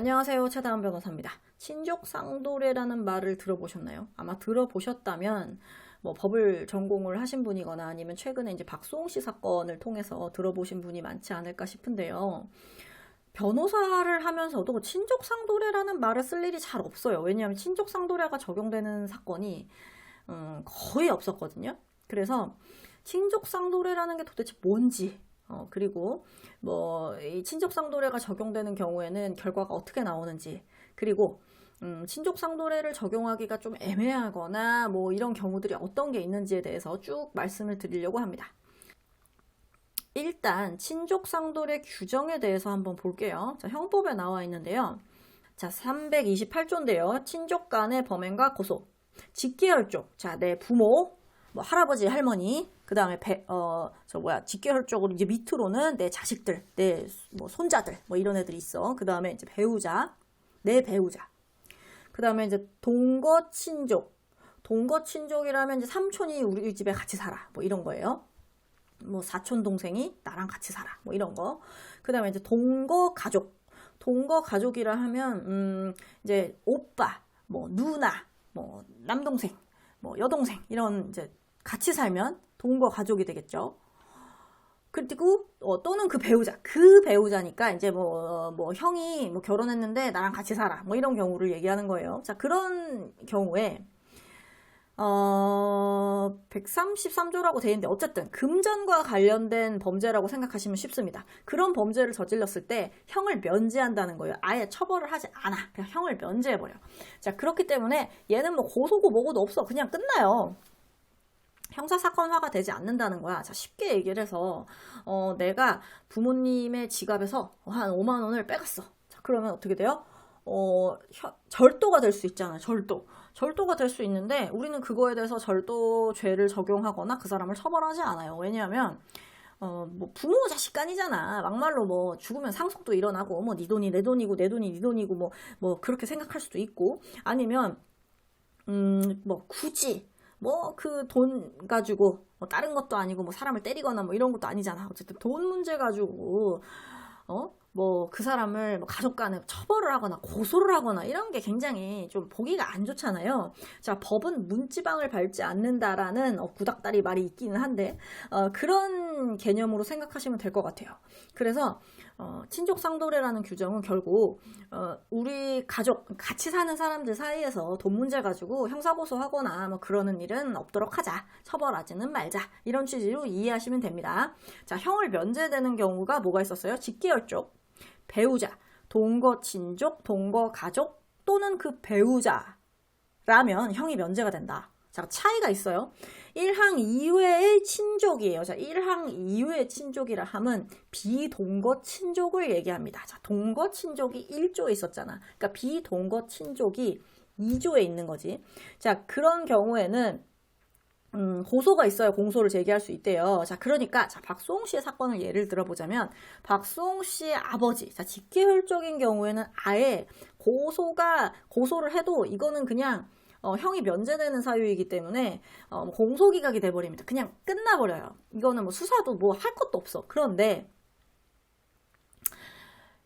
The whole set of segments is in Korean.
안녕하세요. 최다은 변호사입니다. 친족 상도례라는 말을 들어보셨나요? 아마 들어보셨다면 뭐 법을 전공을 하신 분이거나 아니면 최근에 이제 박수홍 씨 사건을 통해서 들어보신 분이 많지 않을까 싶은데요. 변호사를 하면서도 친족 상도례라는 말을 쓸 일이 잘 없어요. 왜냐하면 친족 상도례가 적용되는 사건이 음, 거의 없었거든요. 그래서 친족 상도례라는 게 도대체 뭔지 어, 그리고 뭐, 이 친족상도례가 적용되는 경우에는 결과가 어떻게 나오는지, 그리고, 음, 친족상도례를 적용하기가 좀 애매하거나 뭐 이런 경우들이 어떤 게 있는지에 대해서 쭉 말씀을 드리려고 합니다. 일단, 친족상도례 규정에 대해서 한번 볼게요. 자, 형법에 나와 있는데요. 자, 328조인데요. 친족 간의 범행과 고소. 직계혈족. 자, 내 부모, 뭐 할아버지, 할머니, 그 다음에 배, 어, 저 뭐야, 직계혈적으로 이제 밑으로는 내 자식들, 내 뭐 손자들, 뭐 이런 애들이 있어. 그 다음에 이제 배우자, 내 배우자. 그 다음에 이제 동거 친족. 동거 친족이라면 이제 삼촌이 우리 집에 같이 살아. 뭐 이런 거예요. 뭐 사촌 동생이 나랑 같이 살아. 뭐 이런 거. 그 다음에 이제 동거 가족. 동거 가족이라 하면 음 이제 오빠, 뭐 누나, 뭐 남동생, 뭐 여동생 이런 이제 같이 살면 동거 가족이 되겠죠. 그리고 어, 또는 그 배우자, 그 배우자니까 이제 뭐, 뭐 형이 뭐 결혼했는데 나랑 같이 살아, 뭐 이런 경우를 얘기하는 거예요. 자 그런 경우에 어, 133조라고 되어 있는데 어쨌든 금전과 관련된 범죄라고 생각하시면 쉽습니다. 그런 범죄를 저질렀을 때 형을 면제한다는 거예요. 아예 처벌을 하지 않아. 그냥 형을 면제해 버려. 자 그렇기 때문에 얘는 뭐 고소고 뭐고도 없어. 그냥 끝나요. 형사 사건화가 되지 않는다는 거야. 자, 쉽게 얘기를 해서, 어, 내가 부모님의 지갑에서 한 5만 원을 빼갔어. 자, 그러면 어떻게 돼요? 어, 혀, 절도가 될 수 있잖아요. 절도. 절도가 될 수 있는데, 우리는 그거에 대해서 절도죄를 적용하거나 그 사람을 처벌하지 않아요. 왜냐하면, 어, 뭐, 부모 자식 간이잖아. 막말로 뭐, 죽으면 상속도 일어나고, 뭐, 네 돈이 내 돈이고, 내 돈이 네 돈이고, 뭐, 뭐, 그렇게 생각할 수도 있고, 아니면, 음, 뭐, 굳이, 뭐 그 돈 가지고 뭐 다른 것도 아니고 뭐 사람을 때리거나 뭐 이런 것도 아니잖아. 어쨌든 돈 문제 가지고 어? 뭐 그 사람을 뭐 가족 간에 처벌을 하거나 고소를 하거나 이런 게 굉장히 좀 보기가 안 좋잖아요. 자, 법은 문지방을 밟지 않는다라는 어, 구닥다리 말이 있기는 한데 어, 그런 개념으로 생각하시면 될 것 같아요. 그래서 어, 친족 상도례라는 규정은 결국 어, 우리 가족 같이 사는 사람들 사이에서 돈 문제 가지고 형사고소하거나 뭐 그러는 일은 없도록 하자 처벌하지는 말자 이런 취지로 이해하시면 됩니다. 자 형을 면제되는 경우가 뭐가 있었어요? 직계혈족, 배우자, 동거 친족, 동거 가족 또는 그 배우자라면 형이 면제가 된다. 자 차이가 있어요. 1항 이외의 친족이에요. 자, 1항 이외의 친족이라 함은 비동거 친족을 얘기합니다. 자, 동거 친족이 1조에 있었잖아. 그러니까 비동거 친족이 2조에 있는 거지. 자, 그런 경우에는 음, 고소가 있어야 공소를 제기할 수 있대요. 자, 그러니까, 자, 박수홍 씨의 사건을 예를 들어보자면, 박수홍 씨의 아버지, 자, 직계혈적인 경우에는 아예 고소가, 고소를 해도 이거는 그냥 어, 형이 면제되는 사유이기 때문에 어, 뭐 공소기각이 돼버립니다. 그냥 끝나버려요. 이거는 뭐 수사도 뭐 할 것도 없어. 그런데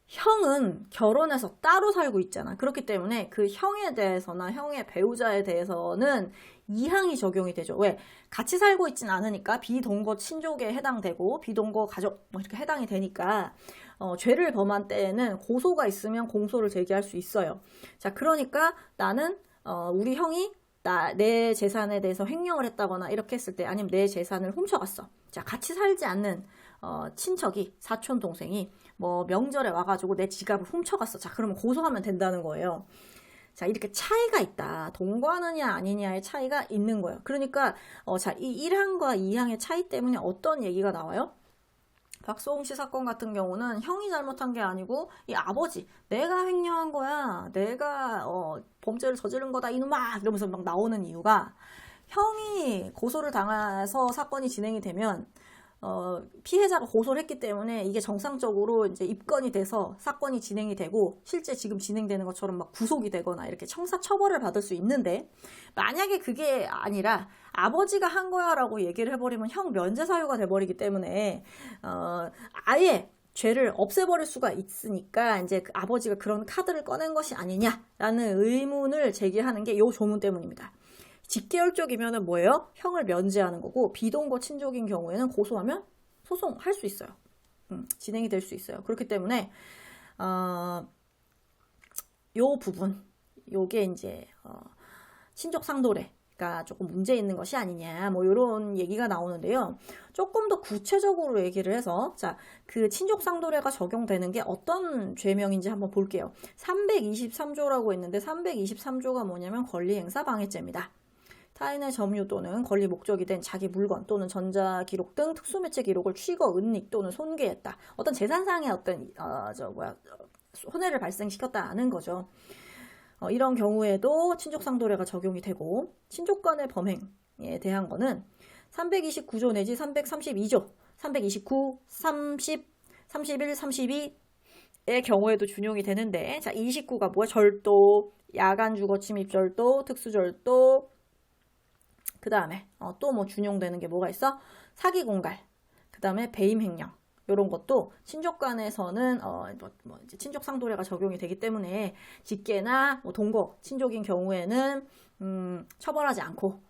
형은 결혼해서 따로 살고 있잖아. 그렇기 때문에 그 형에 대해서나 형의 배우자에 대해서는 이항이 적용이 되죠. 왜? 같이 살고 있진 않으니까 비동거 친족에 해당되고 비동거 가족 뭐 이렇게 해당이 되니까 어, 죄를 범한 때에는 고소가 있으면 공소를 제기할 수 있어요. 자, 그러니까 나는 어, 우리 형이 나, 내 재산에 대해서 횡령을 했다거나 이렇게 했을 때 아니면 내 재산을 훔쳐갔어. 자, 같이 살지 않는 어, 친척이 사촌 동생이 뭐 명절에 와가지고 내 지갑을 훔쳐갔어. 자, 그러면 고소하면 된다는 거예요. 자, 이렇게 차이가 있다. 동거하느냐 아니냐의 차이가 있는 거예요. 그러니까 어, 자, 이 1항과 2항의 차이 때문에 어떤 얘기가 나와요? 박소홍 씨 사건 같은 경우는 형이 잘못한 게 아니고 이 아버지 내가 횡령한 거야 내가 어, 범죄를 저지른 거다 이놈아 이러면서 막 나오는 이유가 형이 고소를 당해서 사건이 진행이 되면 어, 피해자가 고소를 했기 때문에 이게 정상적으로 이제 입건이 돼서 사건이 진행이 되고 실제 지금 진행되는 것처럼 막 구속이 되거나 이렇게 청사 처벌을 받을 수 있는데 만약에 그게 아니라 아버지가 한 거야라고 얘기를 해버리면 형 면제 사유가 돼버리기 때문에 어, 아예 죄를 없애버릴 수가 있으니까 이제 그 아버지가 그런 카드를 꺼낸 것이 아니냐라는 의문을 제기하는 게 요 조문 때문입니다. 직계열족이면은 뭐예요? 형을 면제하는 거고 비동거 친족인 경우에는 고소하면 소송할 수 있어요. 음, 진행이 될 수 있어요. 그렇기 때문에 어, 요 부분 요게 이제 어, 친족 상도례가 조금 문제 있는 것이 아니냐 뭐 이런 얘기가 나오는데요. 조금 더 구체적으로 얘기를 해서 자 그 친족 상도례가 적용되는 게 어떤 죄명인지 한번 볼게요. 323조라고 있는데 323조가 뭐냐면 권리행사 방해죄입니다. 타인의 점유 또는 권리 목적이 된 자기 물건 또는 전자 기록 등 특수매체 기록을 취거, 은닉 또는 손괴했다. 어떤 재산상의 어떤 어, 저 뭐야 어, 손해를 발생시켰다는 거죠. 어, 이런 경우에도 친족상도례가 적용이 되고 친족 간의 범행에 대한 거는 329조 내지 332조, 329, 30, 31, 32의 경우에도 준용이 되는데 자 29가 뭐야? 절도, 야간 주거 침입 절도, 특수 절도 그 다음에 어, 또 뭐 준용되는 게 뭐가 있어? 사기 공갈 그 다음에 배임 횡령 이런 것도 친족 간에서는 어, 뭐, 뭐 이제 친족 상도례가 적용이 되기 때문에 직계나 뭐 동거 친족인 경우에는 음, 처벌하지 않고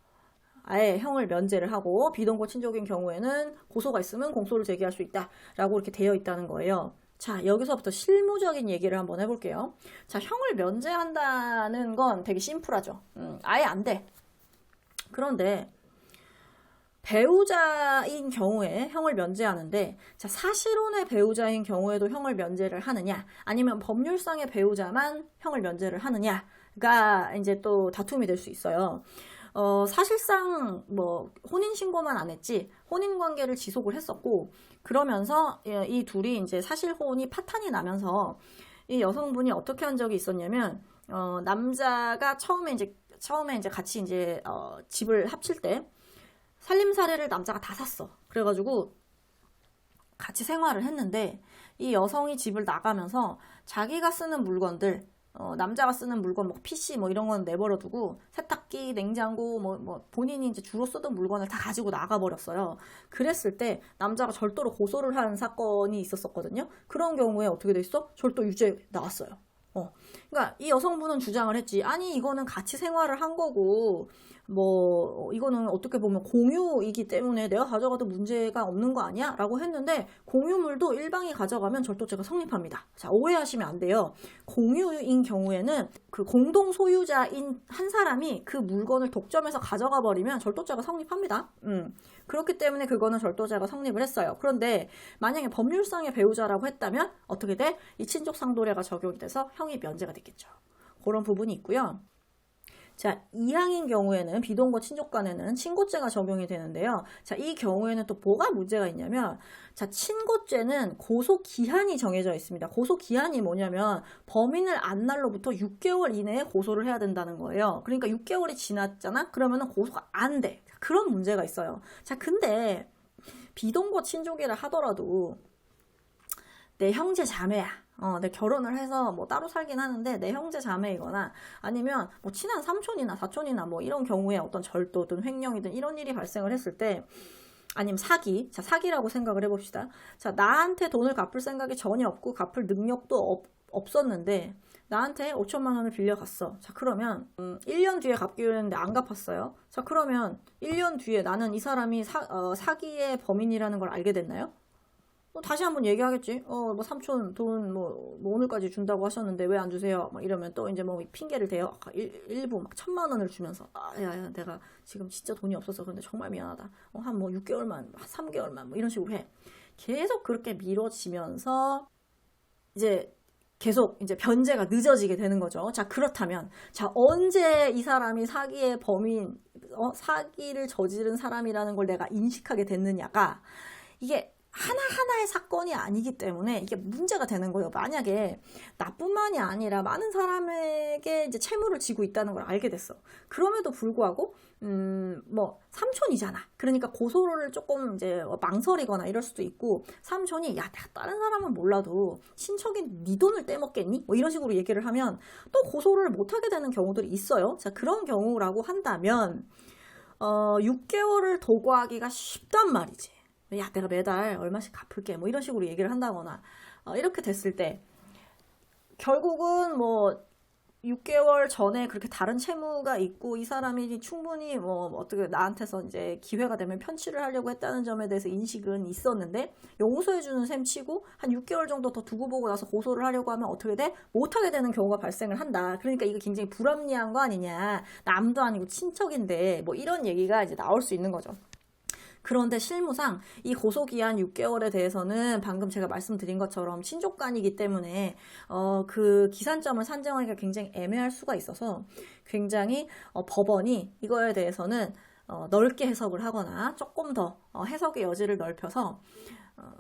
아예 형을 면제를 하고 비동거 친족인 경우에는 고소가 있으면 공소를 제기할 수 있다라고 이렇게 되어 있다는 거예요. 자, 여기서부터 실무적인 얘기를 한번 해볼게요. 자, 형을 면제한다는 건 되게 심플하죠. 음, 아예 안 돼. 그런데 배우자인 경우에 형을 면제하는데 자, 사실혼의 배우자인 경우에도 형을 면제를 하느냐 아니면 법률상의 배우자만 형을 면제를 하느냐가 이제 또 다툼이 될 수 있어요. 어, 사실상 뭐 혼인 신고만 안 했지 혼인 관계를 지속을 했었고 그러면서 이 둘이 이제 사실혼이 파탄이 나면서 이 여성분이 어떻게 한 적이 있었냐면 어, 남자가 처음에 이제 처음에 이제 같이 이제 어, 집을 합칠 때 살림살이를 남자가 다 샀어. 그래가지고 같이 생활을 했는데 이 여성이 집을 나가면서 자기가 쓰는 물건들 어, 남자가 쓰는 물건 뭐 PC 뭐 이런 건 내버려 두고 세탁기, 냉장고 뭐, 뭐 본인이 이제 주로 쓰던 물건을 다 가지고 나가 버렸어요. 그랬을 때 남자가 절도로 고소를 한 사건이 있었었거든요. 그런 경우에 어떻게 돼 있어? 절도 유죄 나왔어요. 어. 그러니까 이 여성분은 주장을 했지. 아니 이거는 같이 생활을 한 거고 뭐 이거는 어떻게 보면 공유이기 때문에 내가 가져가도 문제가 없는 거 아니야? 라고 했는데 공유물도 일방이 가져가면 절도죄가 성립합니다. 자 오해하시면 안 돼요. 공유인 경우에는 그 공동 소유자인 한 사람이 그 물건을 독점해서 가져가 버리면 절도죄가 성립합니다. 음. 그렇기 때문에 그거는 절도죄가 성립을 했어요. 그런데 만약에 법률상의 배우자라고 했다면 어떻게 돼? 이 친족 상도례가 적용이 돼서 형이 면제가 됐겠죠. 그런 부분이 있고요. 자, 이항인 경우에는 비동거 친족 간에는 친고죄가 적용이 되는데요. 자, 이 경우에는 또 뭐가 문제가 있냐면, 자, 친고죄는 고소 기한이 정해져 있습니다. 고소 기한이 뭐냐면 범인을 안 날로부터 6개월 이내에 고소를 해야 된다는 거예요. 그러니까 6개월이 지났잖아? 그러면은 고소가 안 돼. 그런 문제가 있어요. 자, 근데 비동거 친족이라 하더라도 내 형제 자매야. 어, 내 결혼을 해서 뭐 따로 살긴 하는데 내 형제 자매이거나 아니면 뭐 친한 삼촌이나 사촌이나 뭐 이런 경우에 어떤 절도든 횡령이든 이런 일이 발생을 했을 때 아니면 사기. 자, 사기라고 생각을 해봅시다. 자, 나한테 돈을 갚을 생각이 전혀 없고 갚을 능력도 없, 없었는데 나한테 5천만 원을 빌려갔어. 자, 그러면 음, 1년 뒤에 갚기로 했는데 안 갚았어요. 자, 그러면 1년 뒤에 나는 이 사람이 사, 어, 사기의 범인이라는 걸 알게 됐나요? 뭐 다시 한번 얘기하겠지. 어, 뭐 삼촌 돈 뭐, 뭐 오늘까지 준다고 하셨는데 왜 안 주세요? 막 이러면 또 이제 뭐 핑계를 대요. 일, 일부 막 천만 원을 주면서 아, 야, 야, 내가 지금 진짜 돈이 없어서 근데 정말 미안하다. 어, 한뭐 6개월만, 한 3개월만 뭐 이런 식으로 해. 계속 그렇게 미뤄지면서 이제 계속 이제 변제가 늦어지게 되는 거죠. 자, 그렇다면, 자, 언제 이 사람이 사기의 범인, 어, 사기를 저지른 사람이라는 걸 내가 인식하게 됐느냐가, 이게 하나하나의 사건이 아니기 때문에 이게 문제가 되는 거예요. 만약에 나뿐만이 아니라 많은 사람에게 이제 채무를 지고 있다는 걸 알게 됐어. 그럼에도 불구하고, 음, 뭐, 삼촌이잖아. 그러니까 고소를 조금 이제 망설이거나 이럴 수도 있고, 삼촌이, 야, 내가 다른 사람은 몰라도 친척인 네 돈을 떼먹겠니? 뭐 이런 식으로 얘기를 하면 또 고소를 못하게 되는 경우들이 있어요. 자, 그런 경우라고 한다면, 어, 6개월을 도구하기가 쉽단 말이지. 야, 내가 매달 얼마씩 갚을게. 뭐 이런 식으로 얘기를 한다거나 어, 이렇게 됐을 때 결국은 뭐 6개월 전에 그렇게 다른 채무가 있고 이 사람이 충분히 뭐 어떻게 나한테서 이제 기회가 되면 편취를 하려고 했다는 점에 대해서 인식은 있었는데 용서해주는 셈 치고 한 6개월 정도 더 두고 보고 나서 고소를 하려고 하면 어떻게 돼? 못하게 되는 경우가 발생을 한다. 그러니까 이거 굉장히 불합리한 거 아니냐. 남도 아니고 친척인데 뭐 이런 얘기가 이제 나올 수 있는 거죠. 그런데 실무상 이 고소기한 6개월에 대해서는 방금 제가 말씀드린 것처럼 친족간이기 때문에 어, 그 기산점을 산정하기가 굉장히 애매할 수가 있어서 굉장히 어, 법원이 이거에 대해서는 어, 넓게 해석을 하거나 조금 더 어, 해석의 여지를 넓혀서 어,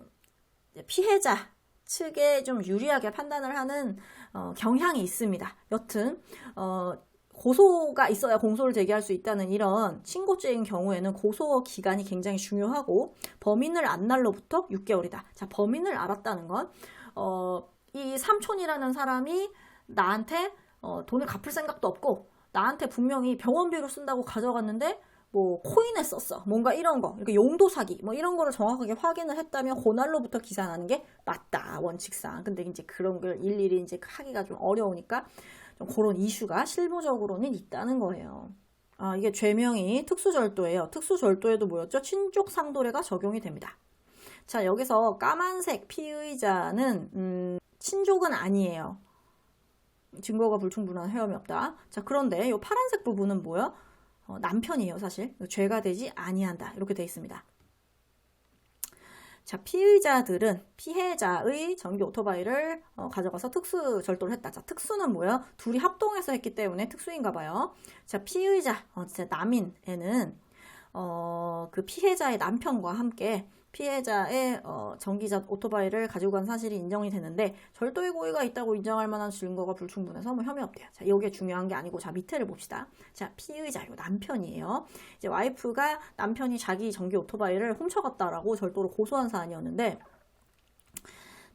피해자 측에 좀 유리하게 판단을 하는 어, 경향이 있습니다. 여튼 어, 고소가 있어야 공소를 제기할 수 있다는 이런 신고죄인 경우에는 고소 기간이 굉장히 중요하고 범인을 안 날로부터 6개월이다. 자, 범인을 알았다는 건, 어, 이 삼촌이라는 사람이 나한테 어, 돈을 갚을 생각도 없고 나한테 분명히 병원비로 쓴다고 가져갔는데 뭐 코인에 썼어. 뭔가 이런 거. 이렇게 용도 사기. 뭐 이런 거를 정확하게 확인을 했다면 그날로부터 기산하는 게 맞다. 원칙상. 근데 이제 그런 걸 일일이 이제 하기가 좀 어려우니까 좀 그런 이슈가 실무적으로는 있다는 거예요. 아, 이게 죄명이 특수절도예요. 특수절도에도 뭐였죠? 친족 상도례가 적용이 됩니다. 자, 여기서 까만색 피의자는 음, 친족은 아니에요. 증거가 불충분한 헤엄이 없다. 자, 그런데 이 파란색 부분은 뭐야? 어, 남편이에요, 사실. 죄가 되지 아니한다. 이렇게 돼 있습니다. 자, 피의자들은 피해자의 전기 오토바이를 어, 가져가서 특수 절도를 했다. 자, 특수는 뭐야? 둘이 합동해서 했기 때문에 특수인가 봐요. 자, 피의자, 어, 남인에는 어, 그 피해자의 남편과 함께 피해자의 어, 전기자 오토바이를 가지고 간 사실이 인정이 되는데 절도의 고의가 있다고 인정할 만한 증거가 불충분해서 뭐 혐의 없대요. 자, 이게 중요한 게 아니고 자 밑에를 봅시다. 자, 피의자 요 남편이에요. 이제 와이프가 남편이 자기 전기 오토바이를 훔쳐갔다라고 절도로 고소한 사안이었는데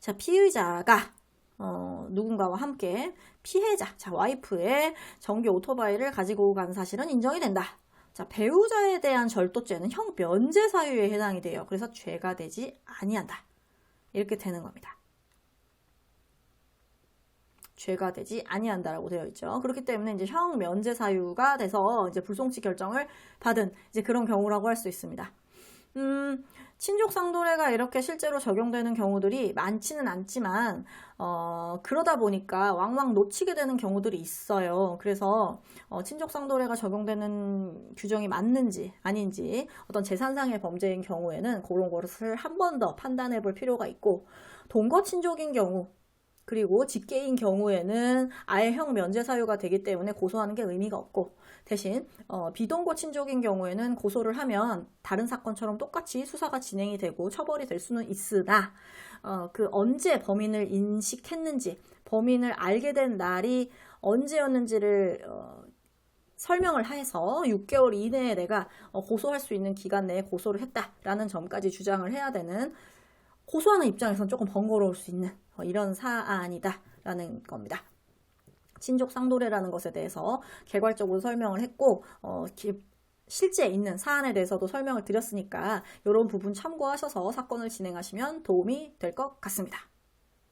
자, 피의자가 어, 누군가와 함께 피해자, 자, 와이프의 전기 오토바이를 가지고 간 사실은 인정이 된다. 자, 배우자에 대한 절도죄는 형 면제 사유에 해당이 돼요. 그래서 죄가 되지 아니한다. 이렇게 되는 겁니다. 죄가 되지 아니한다라고 되어 있죠. 그렇기 때문에 이제 형 면제 사유가 돼서 이제 불송치 결정을 받은 이제 그런 경우라고 할 수 있습니다. 음, 친족 상도례가 이렇게 실제로 적용되는 경우들이 많지는 않지만 어, 그러다 보니까 왕왕 놓치게 되는 경우들이 있어요. 그래서 어, 친족 상도례가 적용되는 규정이 맞는지 아닌지 어떤 재산상의 범죄인 경우에는 그런 것을 한 번 더 판단해 볼 필요가 있고 동거 친족인 경우 그리고 직계인 경우에는 아예 형 면제 사유가 되기 때문에 고소하는 게 의미가 없고 대신 어, 비동거 친족인 경우에는 고소를 하면 다른 사건처럼 똑같이 수사가 진행이 되고 처벌이 될 수는 있으나 어, 그 언제 범인을 인식했는지 범인을 알게 된 날이 언제였는지를 어, 설명을 해서 6개월 이내에 내가 어, 고소할 수 있는 기간 내에 고소를 했다라는 점까지 주장을 해야 되는 고소하는 입장에서는 조금 번거로울 수 있는 어, 이런 사안이다라는 겁니다. 친족 상도례라는 것에 대해서 개괄적으로 설명을 했고 어, 실제 있는 사안에 대해서도 설명을 드렸으니까 이런 부분 참고하셔서 사건을 진행하시면 도움이 될 것 같습니다.